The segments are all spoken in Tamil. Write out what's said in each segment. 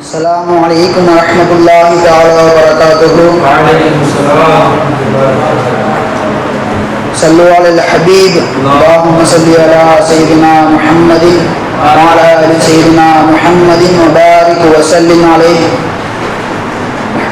السلام عليكم ورحمة الله تعالى وبركاته وعليكم السلام ورحمة الله وبركاته صلوا على الحبيب اللهم صل على سيدنا محمد وعلى آل سيدنا محمد وبارك وسلم عليه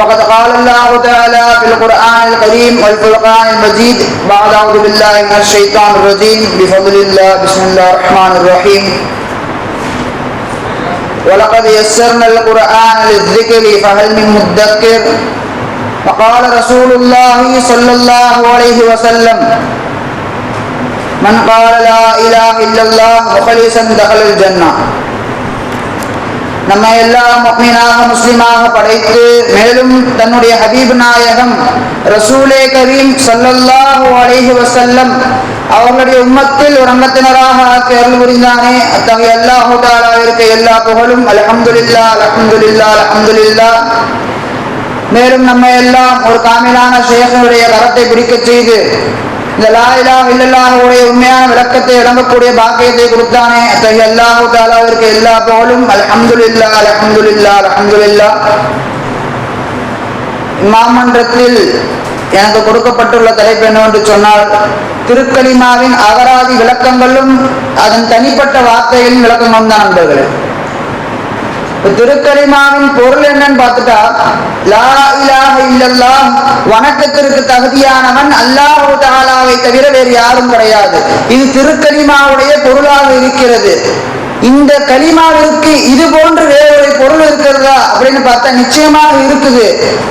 فقد قال الله تعالى في القرآن الكريم والفرقان المجيد بعد أعوذ بالله من الشيطان الرجيم. بفضل الله بسم الله الرحمن الرحيم. ولقد يسرنا القرآن للذكر فهل من مدكر؟ وقال رسول الله صلى الله عليه وسلم من قال لا إله إلا الله مخلصا دخل الجنة. நம்ம எல்லாம் முக்மீனாக முஸ்லீமாக படைத்து மேலும் தன்னுடைய ஹபீப் நாயகம் ரசூலே கரீம் சல்லல்லாஹு அலைஹி வசல்லம் அவர்களுடைய உம்மத்தில் ஒரு அங்கத்தினராக ஆக்கி அருள் புரிந்தானே. அத்தகைய அல்லாஹு தாலாவிற்கு எல்லா புகழும் அல்ஹம்துலில்லா அல்ஹம்துலில்லா அல்ஹம்துலில்லா. மேலும் நம்ம எல்லாம் ஒரு காமிலான சேகனுடைய கரத்தை பிடிக்க செய்து இந்த லா இல்லல்லாஹுடைய உண்மையான விளக்கத்தை விளங்கக்கூடிய பாக்கியத்தை கொடுத்தானே. அத்தகைய அல்லாஹு தாலாவிற்கு எல்லா போலும் அலமதுல்லா அலமதுல்லா அலமதுல்லா மாமன்றத்தில் எனக்கு கொடுக்கப்பட்டுள்ள தலைப்பு என்னவென்று சொன்னால் திருக்கலிமாவின் அகராதி விளக்கங்களும் அதன் தனிப்பட்ட வார்த்தைகளின் விளக்கங்களும் தான் நண்பர்களே திருக்கலிமாவின் பொருள் என்னன்னு பார்த்துட்டா லா இலாஹ இல்லல்லாஹ் வணக்கத்திற்கு தகுதியானவன் அல்லாஹு தாலாவை தவிர வேறு யாரும் கிடையாது. இது திருக்கலிமாவுடைய பொருளாக இருக்கிறது. இந்த கலிமாவிற்கு இது போன்று வேறொரு பொருள் இருக்கிறதா அப்படின்னு பார்த்தா நிச்சயமாக இருக்குது.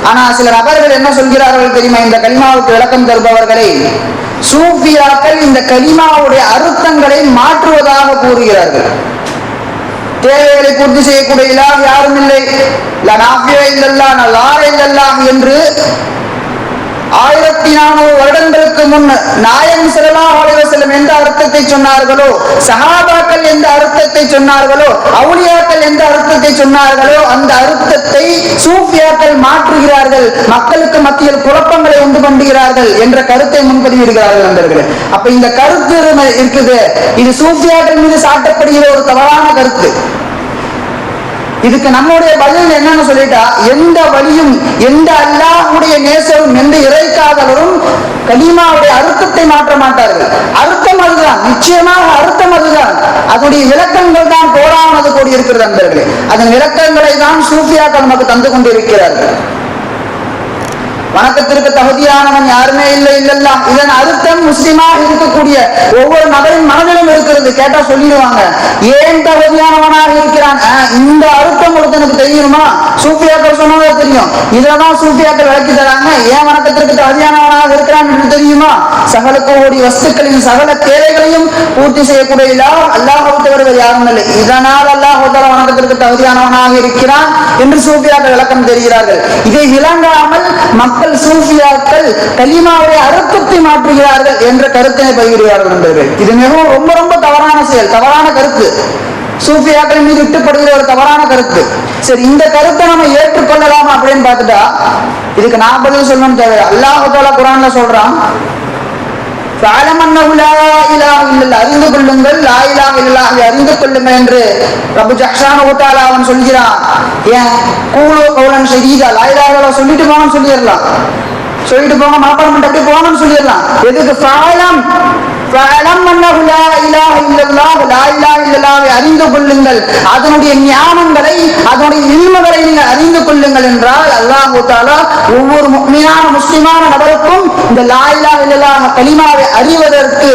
ஆனா சில நபர்கள் என்ன சொல்கிறார்கள் தெரியுமா? இந்த கலிமாவுக்கு விளக்கம் தருபவர்களை சூஃபியாக்கள் இந்த கலிமாவுடைய அர்த்தங்களை மாற்றுவதாக கூறுகிறார்கள். தேவைகளை பூர்த்தி செய்யக்கூடிய இலாஹ் யாரும் இல்லை லனாஃபிய இல்லல்லா நல்லார இல்லல்லா என்று ஆயிரத்தி நானூறு வருடங்களுக்கு முன் நாயம் செல்லா செல்லும் எந்த அர்த்தத்தை சொன்னார்களோ சகாபாக்கள் எந்த அர்த்தத்தை சொன்னார்களோ அவுளியாக்கள் எந்த அர்த்தத்தை சொன்னார்களோ அந்த அர்த்தத்தை சூஃபியாக்கள் மாற்றுகிறார்கள் மக்களுக்கு மத்தியில் குழப்பங்களை உண்டு பண்ணுகிறார்கள் என்ற கருத்தை முன்பதிவிடுகிறார்கள் நண்பர்களே. அப்ப இந்த கருத்து இருக்குது. இது சூஃபியாக்கள் மீது சாட்டப்படுகிற ஒரு தவறான கருத்து. இதுக்கு நம்முடைய பதில் என்னன்னு சொல்லிட்டா எந்த வழியும் எந்த அல்லாஹுடைய நேசரும் எந்த இறைக்காதவரும் கலிமாவுடைய அர்த்தத்தை மாற்ற மாட்டார்கள். அர்த்தம் அதுதான். நிச்சயமாக அர்த்தம் அதுதான். அதனுடைய விளக்கங்கள் தான் போரானது கூடி இருக்கிறது நண்பர்களே அதன் விளக்கங்களை தான் சூஃபியாக்கள் நமக்கு தந்து கொண்டிருக்கிறார்கள். வணக்கத்திற்கு தகுதியானவன் யாருமே இல்லை இல்லல்லா. இதன் அர்த்தம் முஸ்லிமாக இருக்கக்கூடிய ஒவ்வொரு நபரின் மனதில் இருக்கிறது கேட்டா சொல்லிடுவாங்க. ஏன் தகுதியானவனாக இருக்கிறான்? இந்த அழுத்தம் ஒருத்தனுக்கு தெரியுமா? சூப்பியாக்கள் சொன்னதே தெரியும். இதான் சூப்பியாக்கள் விளக்கி தராங்க. ஏன் வணக்கத்திற்கு தகுதியானவனாக இருக்கிறான் என்று தெரியுமா? சகல கோடி வஸ்துக்களின் சகல தேவைகளையும் பூர்த்தி செய்யக்கூடிய அல்லாஹ் தவிர யாரும் இல்லை. இதனால் அல்லாஹ் வணக்கத்திற்கு தகுதியானவனாக இருக்கிறான் என்று சூப்பியாக்கள் விளக்கம் தெரிகிறார்கள். இதை விளங்காமல் மக்கள் சூஃபியாக்கள் கலிமாவை அறுத்தத்தை மாற்றுகிறார்கள் என்ற கருத்தினை பகிர்கிறார்கள் நண்பர்கள். இது மிகவும் ரொம்ப ரொம்ப தவறான செயல் தவறான கருத்து. சூஃபியாக்கள் மீது விட்டுப்படுகிற ஒரு தவறான கருத்து. சரி இந்த கருத்தை நம்ம ஏற்றுக்கொள்ளலாமா அப்படின்னு பார்த்துட்டா இதுக்கு நான் பதில் சொல்லணும் தேவை அல்லாஹால குரான்ல சொல்றான் அறிந்து கொள்ளுங்கள் அறிந்து கொள்ளுங்கள் என்று பிரபு ஜக்ஷான ஊட்டாலா அவன் சொல்கிறான். ஏன்? கூலோ கவுலன் செய்தா லாயிலா சொல்லிட்டு போகணும்னு சொல்லிடலாம். சொல்லிட்டு போங்க மாப்பிளம் பண்ணிட்டு போகணும்னு சொல்லிடலாம். எதுக்கு? ஃபாலம் ஃபாலம் அன்னஹு லா அறிந்து கொள்ளுங்கள். அதனுடைய ஞானங்களை அதனுடைய இல்முகளை நீங்கள் அறிந்து கொள்ளுங்கள் என்றால் அல்லாஹ் ஒவ்வொரு முக்மீனான முஸ்லிமான நபருக்கும் இந்த லாயிலா இலாஹ கலிமாவை அறிவதற்கு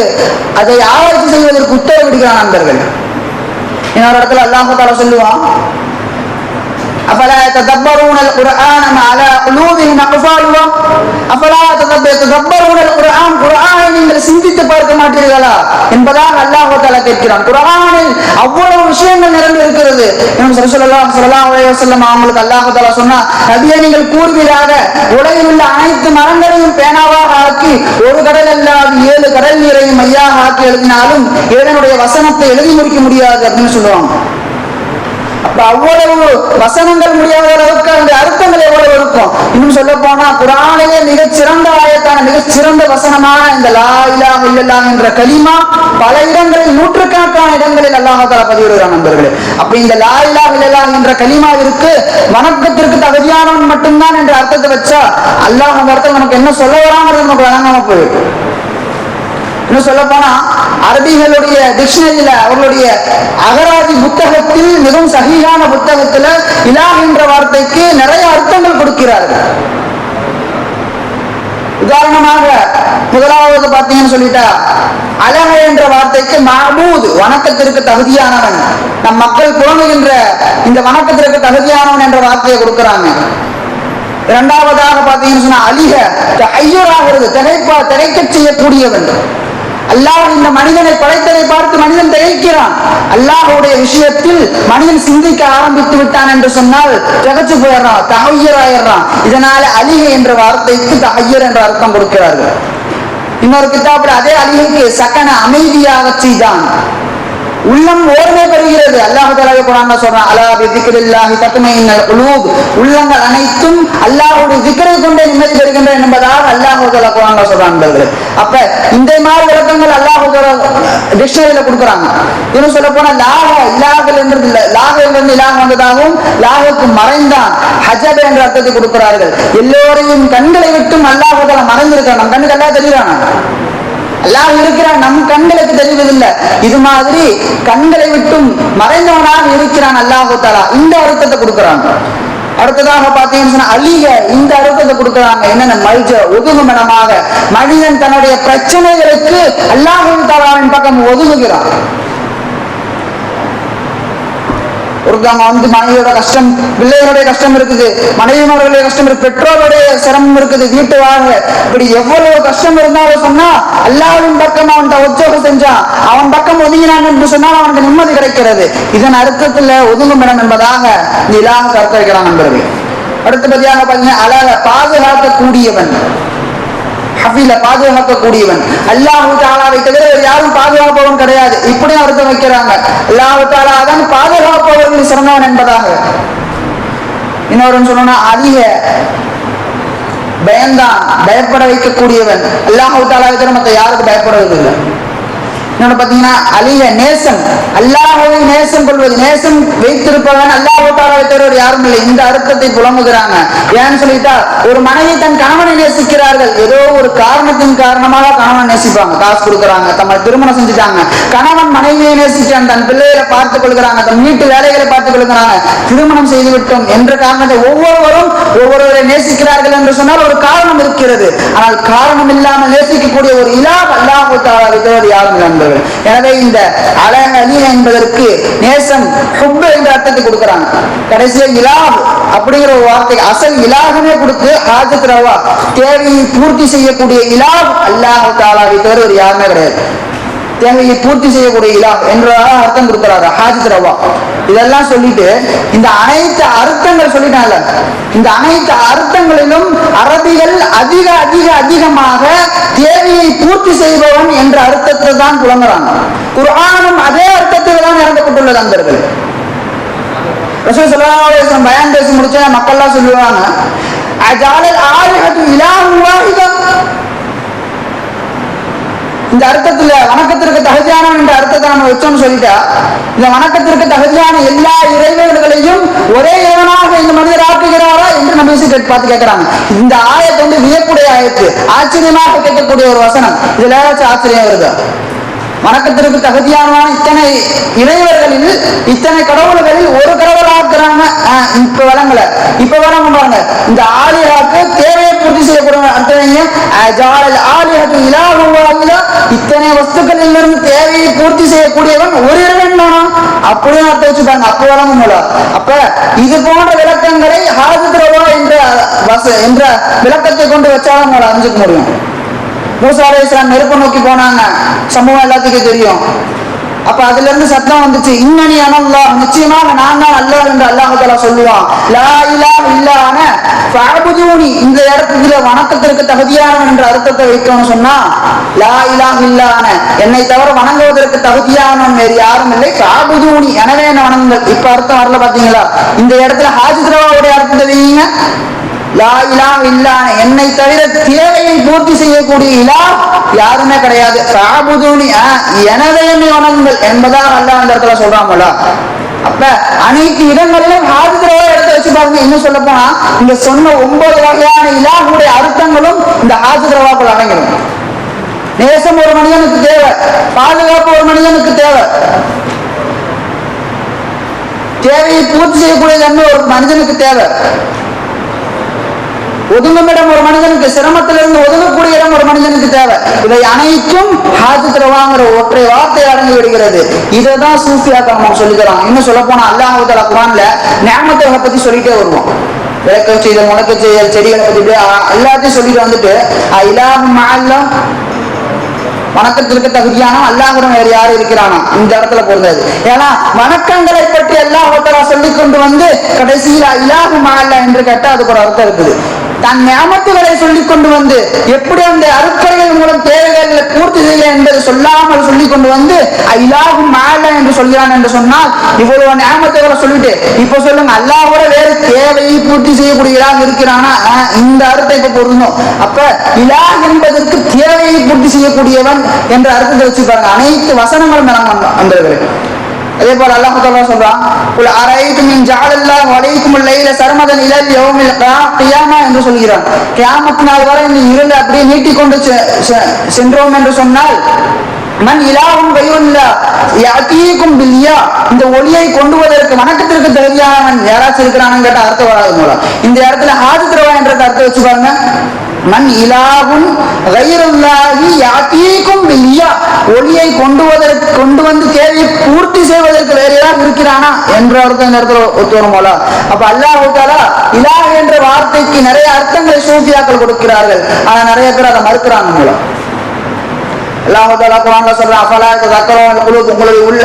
அதை ஆராய்ச்சி செய்வதற்கு உத்தரவிடுகிறான் நண்பர்கள் இன்னொரு இடத்துல அல்லாஹ் தஆலா சொல்லுவான் أفلا يتدبرون القرآن ما على قلوبهم أقفالها أفلا يتدبرون القرآن இருக்கிறீர்களா என்பதாக அல்லாஹு தாலா கேட்கிறான் குரானில் அவ்வளவு விஷயங்கள் நிரம்பி இருக்கிறது இன்னும் சொல்லலாம் சொல்லலாம் செல்லம் அவங்களுக்கு அல்லாஹு தாலா சொன்னா நபியை நீங்கள் கூறுவீராக உலகில் உள்ள அனைத்து மரங்களையும் பேனாவாக ஆக்கி ஒரு கடல் அல்லாது ஏழு கடல் நீரையும் மையாக ஆக்கி எழுதினாலும் இறைவனுடைய வசனத்தை எழுதி முடிக்க முடியாது அப்படின்னு சொல்லுவாங்க அப்ப அவ்வளவு வசனங்கள் முடியாத அளவுக்கு அந்த அர்த்தங்கள் எவ்வளவு இருக்கும்? இன்னும் சொல்ல போனா குரானிலே மிகச்சிறந்த ஆயத்தான மிகச் சிறந்த வசனமான இந்த லா இலா இல்லல்லாஹ் என்ற கலிமா பல இடங்களில் நூற்றுக்கணக்கான இடங்களில் அல்லாஹால பதிவிடுகிறான் நண்பர்களே. அப்ப இந்த லா இலா இல்லல்லாஹ் என்ற கலிமாவிற்கு வணக்கத்திற்கு தகுதியானவன் மட்டும்தான் என்ற அர்த்தத்தை வச்சா அல்லாஹ் அந்த அர்த்தம் நமக்கு என்ன சொல்ல வராங்கிறது நமக்கு வழங்காம போயிடும் இன்னும் சொல்ல போனா அரபிகளுடைய டிக்ஷனரியில அவர்களுடைய அகராதி புத்தகத்தில் மிகவும் சகியான புத்தகத்துல இலாஹ் என்ற வார்த்தைக்கு நிறைய அர்த்தங்கள் கொடுக்கிறார்கள். உதாரணமாக முதலாவது பார்த்தீங்கன்னு சொல்லிட்டா அழக என்ற வார்த்தைக்கு மாபூது வணக்கத்திற்கு தகுதியானவன். நம் மக்கள் புலங்குகின்ற இந்த வணக்கத்திற்கு தகுதியானவன் என்ற வார்த்தையை கொடுக்கிறாங்க. இரண்டாவதாக பார்த்தீங்கன்னு சொன்னா அலிக ஐயராகிறது திகைப்பா திகைக்க செய்யக்கூடியவன். அல்லாஹ் இந்த மனிதனை படைத்ததை பார்த்து மனிதன் திகைக்கிறான். அல்லாஹுடைய விஷயத்தில் மனிதன் சிந்திக்க ஆரம்பித்து விட்டான் என்று சொன்னால் திகச்சு போயிடுறான் தகையராயிடுறான் இதனால அலிகை என்ற வார்த்தைக்கு தகையர் என்ற அர்த்தம் கொடுக்கிறார்கள். இன்னொரு கிதாபில் அதே அலிகைக்கு சக்கன அமைதியாக செய்தான். உள்ளம் ஓர்மை பெறுகிறது அல்லாஹ் குரான் சொல்றான் அலா பிதிக்ரில்லாஹி தத்மையின்னல் குலூப். உள்ளங்கள் அனைத்தும் அல்லாஹுடைய திக்ரை கொண்டே நிம்மதி பெறுகின்றன என்பதாக அல்லாஹ் குரான் சொல்றான் அப்ப இந்த மாதிரி விளக்கங்கள் அல்லாஹ் டிக்ஷனரியில கொடுக்குறாங்க. இன்னும் சொல்ல போனா லாக இலாகல் என்றது இல்லை. லாக என்றது இலாக வந்ததாகவும் லாகுக்கு மறைந்தான். ஹஜப் என்ற அர்த்தத்தை கொடுக்கிறார்கள். எல்லோரையும் கண்களை விட்டும் அல்லாஹ் மறைந்திருக்கிறான். நம் கண்ணுக்கு எல்லாம் தெரியுறான் அல்லாஹ் இருக்கிறான் நம் கண்களுக்கு தெரிவதில்லை. இது மாதிரி கண்களை விட்டும் மறைந்தவனாக இருக்கிறான் அல்லாஹு தாலா இந்த அர்த்தத்தை கொடுக்குறாங்க. அடுத்ததாக பார்த்தீங்கன்னு சொன்னா இந்த அர்த்தத்தை கொடுக்குறாங்க. என்னென்ன? மல்ஜ ஒதுங்குமனமாக மனிதன் தன்னுடைய பிரச்சனைகளுக்கு அல்லாஹு தாலாவின் பக்கம் ஒதுங்குகிறான். ஒருத்தவங்க வந்து மனைவியோட கஷ்டம் பிள்ளைகளுடைய கஷ்டம் இருக்குது மனைவிமார்களுடைய கஷ்டம் இருக்கு பெற்றோருடைய சிரமம் இருக்குது வீட்டு வாங்க. இப்படி எவ்வளவு கஷ்டம் இருந்தாலும் சொன்னா அல்லாவின் பக்கம் அவன் உற்சோகம் செஞ்சான். அவன் பக்கம் ஒதுங்கினான் என்று சொன்னால் அவனுக்கு நிம்மதி கிடைக்கிறது. இதன் அர்த்தத்துல ஒதுங்கும் இடம் என்பதாக நிலாக கருத்து வைக்கிறான் நண்பர்கள். அடுத்தபடியாக பாத்தீங்கன்னா அழக பாதுகாக்கக்கூடியவன். ஹஃபீல பாதுகாக்கக்கூடியவன். அல்லாஹு தாலாவை தவிர வேறு யாரும் பாதுகாப்பவன் கிடையாது. இப்படியும் அர்த்தம் வைக்கிறாங்க. அல்லாஹு தாலா தான் பாதுகாப்பவர்கள் சிறந்தவன் என்பதாக. இன்னொரு சொன்னா அதிக பயந்தான் பயப்பட வைக்கக்கூடியவன். அல்லாஹு தாலாவை தவிர மற்ற யாருக்கு பயப்படுவதில்லை? இன்னொன்னு பாத்தீங்கன்னா அலிக நேசம். அல்லாஹுவை நேசம் கொள்வது நேசம் வைத்திருப்பவன் அல்லாஹு தாலாவை தவிர யாரும் இல்லை. இந்த அர்த்தத்தை புலம்புகிறாங்க. ஏன்னு சொல்லிட்டா ஒரு மனைவி தன் கணவனை நேசிக்கிறார்கள். ஏதோ ஒரு காரணத்தின் காரணமாக கணவனை நேசிப்பாங்க. காசு கொடுக்குறாங்க தம்ம திருமணம் செஞ்சுட்டாங்க. கணவன் மனைவியை நேசிச்சான் தன் பிள்ளைகளை பார்த்துக் கொள்கிறாங்க தன் வீட்டு வேலைகளை பார்த்துக் கொள்கிறாங்க. திருமணம் செய்து விட்டோம் என்ற காரணத்தை ஒவ்வொருவரும் ஒவ்வொருவரை நேசிக்கிறார்கள் என்று சொன்னால் ஒரு காரணம் இருக்கிறது. ஆனால் காரணம் இல்லாமல் நேசிக்கக்கூடிய ஒரு இலா அல்லாஹு தாலாவை யாரும் நண்பர்கள். எனவே இந்த அழகலி என்பதற்கு நேசம் ஹுப் என்ற அர்த்தத்தை கொடுக்கிறாங்க. கடைசியா இலாப் அப்படிங்கிற ஒரு வார்த்தை. அசல் இலாகமே கொடுத்து ஹாஜத் ரவா தேவையை பூர்த்தி செய்யக்கூடிய இலாப் அல்லாஹ் தாலாவை தவிர ஒரு யாருமே கிடையாது. தேவையை பூர்த்தி செய்யக்கூடிய இலாப் என்றதாக அர்த்தம் கொடுக்குறாரு ஹாஜித் ரவா. இதெல்லாம் சொல்லிட்டு இந்த அனைத்து அர்த்தங்கள் சொல்லிட்டாங்கல்ல இந்த அனைத்து அர்த்தங்களிலும் அரபிகள் அதிக அதிக அதிகமாக தேவையை பூர்த்தி செய்பவன் என்ற அர்த்தத்தை தான் புலங்குறாங்க குரானும் அதே அர்த்தத்தில் தான் இறக்கப்பட்டுள்ளது அந்தர்கள் ரசூல் ஸல்லல்லாஹு அலைஹி பேசி முடிச்சா மக்கள்லாம் சொல்லுவாங்க அஜாலல் ஆலிஹத்து இலாஹு வாஹிதா. இந்த அர்த்தத்துல வணக்கத்திற்கு தகுதியானவன் என்ற அர்த்தத்தை நம்ம வச்சோம்னு சொல்லிட்டா இந்த வணக்கத்திற்கு தகுதியான எல்லா இறைவர்களையும் ஒரே இறைவனாக இந்த மனிதர் ஆக்குகிறாரா என்று நம்ம விஷயம் கேட்டு பார்த்து கேட்கிறாங்க இந்த ஆயத்தை வந்து வியப்புடைய ஆயத்து ஆச்சரியமாக கேட்கக்கூடிய ஒரு வசனம். இதுல ஏதாச்சும் ஆச்சரியம் வருது வணக்கத்திற்கு தகுதியானவன் இத்தனை இறைவர்களில் இத்தனை கடவுள்களில் ஒரு கடவுள் வராங்க இப்ப வழங்கல இப்ப வராங்க பாருங்க. இந்த ஆலிஹாக்கு தேவையை பூர்த்தி செய்யக்கூடிய அர்த்தம் ஜாலல் ஆலிஹத்து இலாஹு இத்தனை வஸ்துக்களில் இருந்து தேவையை பூர்த்தி செய்யக்கூடியவன் ஒரு இறைவன் தானா? அப்படியே அர்த்தம் வச்சு அப்ப வழங்கும் போல. அப்ப இது போன்ற விளக்கங்களை ஹாஜித்ரவா என்ற வச என்ற விளக்கத்தை கொண்டு வச்சாலும் உங்களை அறிஞ்சுக்க முடியும். மூசா அலைஹிஸ்ஸலாம் நெருப்பை நோக்கி போனாங்க. சம்பவம் எல்லாத்துக்கும் தெரியும். அப்ப அதுல இருந்து சத்தம் வந்துச்சு. இன்னனி அனல்லா நிச்சயமாக நான் தான் அல்லாஹ் என்று அல்லாஹால சொல்லுவான். லா இலாஹ இல்லான ஃபஅபுதூனி. இந்த இடத்துல வணக்கத்திற்கு தகுதியானவன் என்ற அர்த்தத்தை வைக்கணும்னு சொன்னா லா இலாஹ இல்லான என்னை தவிர வணங்குவதற்கு தகுதியானவன் வேறு யாரும் இல்லை. ஃபஅபுதூனி. எனவே என்ன வணங்குங்கள்? இப்ப அர்த்தம் வரல பாத்தீங்களா? இந்த இடத்துல ஹாஜித்ரவாவுடைய அர்த்தத்தை வைங்க லா இலாஹ இல்லான என்னை தவிர தேவையை பூர்த்தி செய்யக்கூடிய இலா யாருமே கிடையாது. சாபுதூனி ஆ, எனவே என்னை வணங்குங்கள் என்பதாக அல்லாஹ் அந்த இடத்துல சொல்றாங்களா அப்ப அனைத்து இடங்களிலும் ஹாஜிரவா எடுத்து வச்சு பாருங்க இன்னும் சொல்ல போனா இந்த சொன்ன ஒன்பது வகையான இலாவுடைய அர்த்தங்களும் இந்த ஹாஜிரவாக்குள் அடங்கிடும். நேசம் ஒரு மனிதனுக்கு தேவை பாதுகாப்பு ஒரு மனிதனுக்கு தேவை. தேவையை பூர்த்தி செய்யக்கூடிய தன்மை ஒரு மனிதனுக்கு தேவை. ஒதுங்கும் இடம் ஒரு மனிதனுக்கு சிரமத்திலிருந்து ஒதுங்கக்கூடிய இடம் ஒரு மனிதனுக்கு தேவை. இவை அனைத்தும் ஹாஜித்ரவாங்கிற ஒற்றை வார்த்தை அடங்கி விடுகிறது. இதை தான் சூஃபியாக்கள் நமக்கு சொல்லிக்கிறாங்க இன்னும் சொல்ல போனா அல்லாஹால குரான்ல ஞாபகத்தை பத்தி சொல்லிட்டே வருவோம். விளக்க செய்தல் முழக்க செய்தல் செடிகளை பத்தி எல்லாத்தையும் சொல்லிட்டு வந்துட்டு இலாஹும் மாலம் வணக்கத்திற்கு தகுதியான அல்லாஹுடன் வேறு யாரு இருக்கிறானோ? இந்த இடத்துல பொருந்தது ஏன்னா வணக்கங்களை பற்றி அல்லாஹ் சொல்லி கொண்டு வந்து கடைசியில் இலாஹு மஅல்லா என்று கேட்டா அதுக்கு ஒரு அர்த்தம் இருக்குது. தன் ஞாபகத்துகளை சொல்லிக் கொண்டு வந்து எப்படி அந்த அருட்கரைகள் மூலம் தேவைகளை பூர்த்தி செய்ய என்பதை சொல்லாமல் சொல்லிக் கொண்டு வந்து இலாஹு மஅல்லா என்று சொல்கிறான் என்று சொன்னால் இவ்வளவு ஞாபகத்துகளை சொல்லிட்டு இப்ப சொல்லுங்க அல்லாஹோட வேறு தேவையை பூர்த்தி செய்யக்கூடியதாக இருக்கிறானா? இந்த அர்த்தத்தை இப்ப பொருந்தும். அப்ப இலா என்பதற்கு தேவையை பூர்த்தி செய்யக்கூடியவன் என்ற அர்த்தத்தை வச்சு பாருங்க அனைத்து வசனங்களும் இறங்க அந்த அதே போல அல்லாஹ் சொல்றான் குல் அரைத்தும் மின் ஜஅலல்லாஹு அலைக்கும் லைல சர்மதன் இலல் யௌமில் கியாமா என்று சொல்கிறான். கியாமத் நாள் வரை இந்த இருந்து அப்படியே நீட்டிக்கொண்டு செ- செ- சென்றோம் என்று சொன்னால் மன் இலாவும் கையுல்லா யாத்தீக்கும் பில்லியா இந்த ஒளியை கொண்டு வருவதற்கு வணக்கத்திற்கு தகுதியானவன் யாராச்சும் இருக்கிறான்னு கேட்ட அர்த்தம் வராது மூலம் இந்த இடத்துல ஹாஜித்ரவா என்ற அர்த்தம் வச்சு பாருங்க மன் இலாவும் கைருல்லாஹி யாத்தீக்கும் இல்லையா ஒளியை கொண்டு வதற்கு கொண்டு வந்து தேவையை பூர்த்தி செய்வதற்கு வேற ஏதாவது இருக்கிறானா என்ற அர்த்தம் இந்த இடத்துல போல. அப்ப அல்லாஹ் தாலா இலா என்ற வார்த்தைக்கு நிறைய அர்த்தங்களை சூஃபியாக்கள் கொடுக்கிறார்கள். ஆனா நிறைய பேர் அதை மறுக்கிறாங்க மூலம். அல்லாஹால குரான்ல சொல்றான் அஃபலா தக்கரோன் குழுது உங்களுடைய உள்ள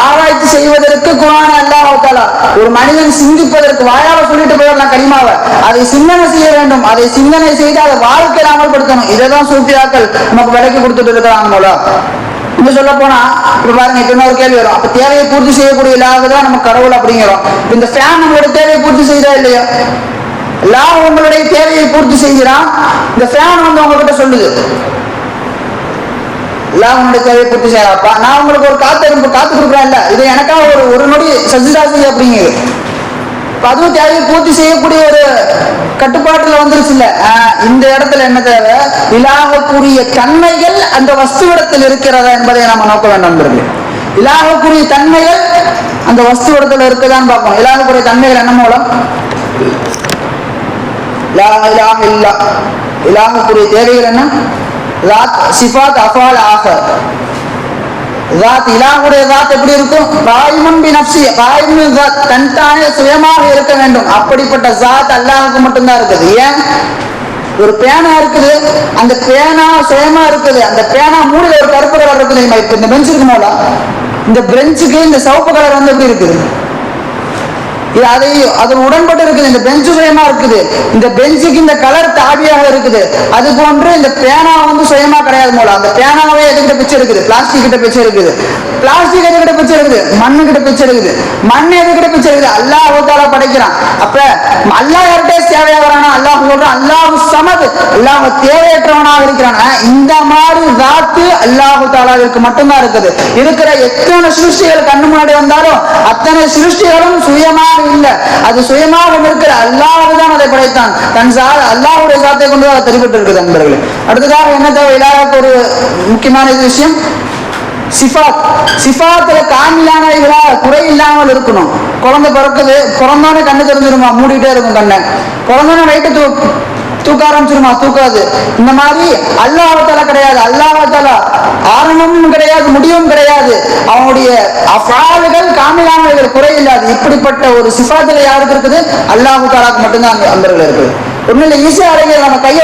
ஆராய்ச்சி செய்வதற்கு குரான் அல்லாஹால ஒரு மனிதன் சிந்திப்பதற்கு வாயால சொல்லிட்டு போயிடலாம் கனிமாவை. அதை சிந்தனை செய்ய வேண்டும். அதை சிந்தனை செய்து அதை வாழ்க்கையில் அமல்படுத்தணும். இதைதான் சூஃபியாக்கள் நமக்கு விலைக்கு கொடுத்துட்டு இருக்கிறாங்க மூலம் இன்னும் சொல்ல போனா இப்ப பாருங்க இப்ப இன்னொரு கேள்வி வரும். அப்ப தேவையை பூர்த்தி செய்யக்கூடிய இல்லாத நம்ம கடவுள் அப்படிங்கிறோம். இந்த ஃபேன் நம்மளோட தேவையை பூர்த்தி செய்தா இல்லையா? எல்லாம் உங்களுடைய தேவையை பூர்த்தி செய்கிறான். இந்த ஃபேன் வந்து உங்ககிட்ட சொல்லுது. எல்லாம் உன்னுடைய தேவையை பூர்த்தி செய்யறாப்பா நான் உங்களுக்கு ஒரு காத்து காத்து கொடுக்குறேன் இல்ல. இது எனக்காக ஒரு ஒரு நொடி சஜிதா செய்ய அப்படிங்குது அதுவும் தேவையை பூர்த்தி செய்யக்கூடிய ஒரு கட்டுப்பாட்டுல வந்துருச்சு இல்ல. இந்த இடத்துல என்ன தேவை? இலாகக்கூடிய தன்மைகள் அந்த வஸ்துவிடத்தில் இருக்கிறதா என்பதை நாம நோக்க வேண்டாம் நண்பர்களே. இலாகக்கூடிய தன்மைகள் அந்த வஸ்துவிடத்தில் இருக்குதான்னு பார்ப்போம். இலாகக்கூடிய தன்மைகள் என்ன மூலம்? லா இலாக இல்லா. இலாகக்கூடிய தேவைகள் என்ன? ராத் சிஃபாத் அஃபால் ஆஃபர் ராத் இலாஹுடைய ராத் எப்படி இருக்கும்? காயிமுன் பி நப்சி காயிமுன் ராத் தன்தானே சுயமாக இருக்க வேண்டும். அப்படிப்பட்ட ஜாத் அல்லாஹுக்கு மட்டும்தான் இருக்குது. ஏன்? ஒரு பேனா இருக்குது. அந்த பேனா சுயமா இருக்குது. அந்த பேனா மூடில ஒரு கருப்பு கலர் இருக்குது இப்ப இந்த பெஞ்ச் இருக்கு இந்த பெஞ்சுக்கு இந்த சிவப்பு கலர் வந்து எப்படி இருக்குது? இது அதை அதில் உடன்பட்டு இருக்குது. இந்த பெஞ்சு சுயமா இருக்குது. இந்த பெஞ்சுக்கு இந்த கலர் தாபியாக இருக்குது. அது போன்று இந்த பேனா வந்து சுயமா கிடையாது மூலம் அந்த பேனாவே எதுக்கிட்ட பிச்சை இருக்குது? பிளாஸ்டிக் கிட்ட பிச்சை இருக்குது. பிளாஸ்டிக் எதுக்கிட்ட பிச்சை இருக்குது? மண்ணு கிட்ட பிச்சை இருக்குது. மண் எதுக்கிட்ட பிச்சை இருக்குது? அல்லாஹ் ஊத்தால படைக்கிறான். அப்ப அல்லாஹ் யார்கிட்ட தேவையா வரானா? அல்லாஹ் சொல்றான் அல்லாஹ் சமது. அல்லாஹ் தேவையற்றவனாக இருக்கிறான். இந்த மாதிரி தாத்து அல்லாஹு தாலாவிற்கு மட்டும்தான் இருக்குது. இருக்கிற எத்தனை சிருஷ்டிகள் கண்ணு முன்னாடி வந்தாலும் அத்தனை சிருஷ்டிகளும் சுயமாக இல்லை. அது சுயமாக இருக்கிற அல்லாஹ் தான் அதை படைத்தான். தன் சார் அல்லாஹுடைய சாத்தை கொண்டு அதை தெரிவிட்டு இருக்குது நண்பர்களே அடுத்ததாக என்ன தேவை? இல்லாத ஒரு முக்கியமான இது விஷயம். சிஃபாத் சிஃபாத்தில் காமிலானவைகளாக குறை இல்லாமல் இருக்கணும். குழந்தை பிறக்குது பிறந்தோடனே கண்ணு தெரிஞ்சிருமா? மூடிட்டே இருக்கும் கண்ணை. பிறந்தோடனே நைட்டு தூ தூக்க ஆரம்பிச்சிருமா? தூக்காது. இந்த மாதிரி அல்லாஹால கிடையாது. அல்லாஹால ஆரம்பமும் கிடையாது முடிவும் கிடையாது. அவனுடைய அஃபால்கள் காமிலானவைகள் குறை இல்லாது. இப்படிப்பட்ட ஒரு சிஃபாத்தில் யாருக்கு இருக்குது? அல்லாஹு தாலாக்கு மட்டும்தான் அந்த அன்பர்கள் இருக்குது. ஒண்ணு இல்லை ஈஸியா அடைகிறது நம்ம கையை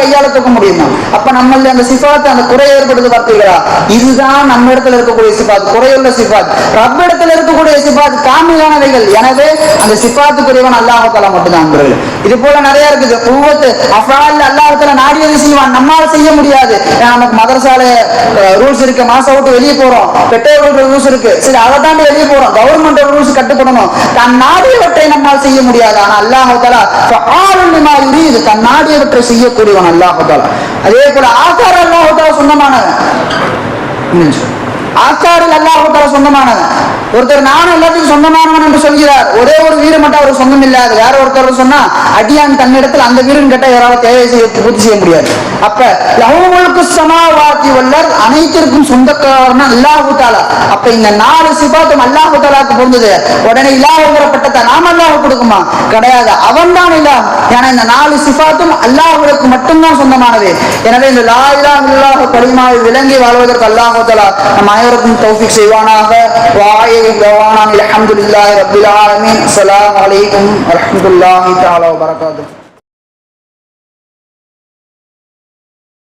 கையால தூக்க முடியுமா? அப்ப நம்மள அந்த சிபாத் அந்த குறை ஏற்படுது பார்த்தீங்களா இதுதான் நம்ம இடத்துல இருக்கக்கூடிய சிபாத் குறையுள்ள சிபாத் ரப் இடத்துல இருக்கக்கூடிய சிபாத் காமிலானவைகள் எனவே அந்த சிபாத்துக்குரியவன் அல்லாஹால மட்டும்தான் இது போல நிறைய இருக்குது. ஒவ்வொரு அஃபால் அல்லாஹால நாடியது செய்வான் செய்ய முடியாது. நமக்கு மதரசால ரூல்ஸ் இருக்கு. மாசம் விட்டு வெளியே போறோம். பெற்றோர்கள் ரூல்ஸ் இருக்கு. சரி அதை தாண்டி வெளியே போறோம். Government rules கட்டுப்படணும். தன் நாடியவற்றை நம்மால் செய்ய முடியாது. ஆனா அல்லாஹால ஆளுமா இது தன் நாடியவற்றை செய்யக்கூடியவன் அல்லாஹால அதே போல ஆசார அல்லாஹால சொந்தமானவன். ஆச்சாரில் அல்லாஹால சொந்தமானவன். ஒருத்தர் நானும் எல்லாத்துக்கும் சொந்தமானவன் என்று சொல்கிறார். ஒரே ஒரு வீடு மட்டும் அவருக்கு சொந்தம் இல்லாது வேற ஒருத்தர் சொன்னா அடியான் தன்னிடத்தில் அந்த வீடுன்னு கேட்டால் யாராவது தேவை செய்ய பூர்த்தி செய்ய முடியாது. அப்ப லவங்களுக்கு சமாவாதி வல்லர் அனைத்திற்கும் சொந்தக்காரன் அல்லாஹு தாலா அப்ப இந்த நாலு சிபாத்தும் அல்லாஹு தாலாக்கு பொருந்தது. உடனே இல்லாஹுங்கிற பட்டத்தை நாம அல்லாஹ் கொடுக்குமா? கிடையாது. அவன் தான் இல்லாஹ் ஏன்னா இந்த நாலு சிபாத்தும் அல்லாஹுக்கு மட்டும்தான் சொந்தமானது. எனவே இந்த லா இலாஹ இல்லாஹ் கலிமாவை விளங்கி வாழ்வதற்கு அல்லாஹு தஆலா நம் அனைவருக்கும் தௌஃபிக் செய்வானாக. வாயை கவானான் அல்ஹம்துலில்லாஹி ரப்பில் ஆலமீன். அஸ்ஸலாமு அலைக்கும் வரஹ்மத்துல்லாஹி தஆலா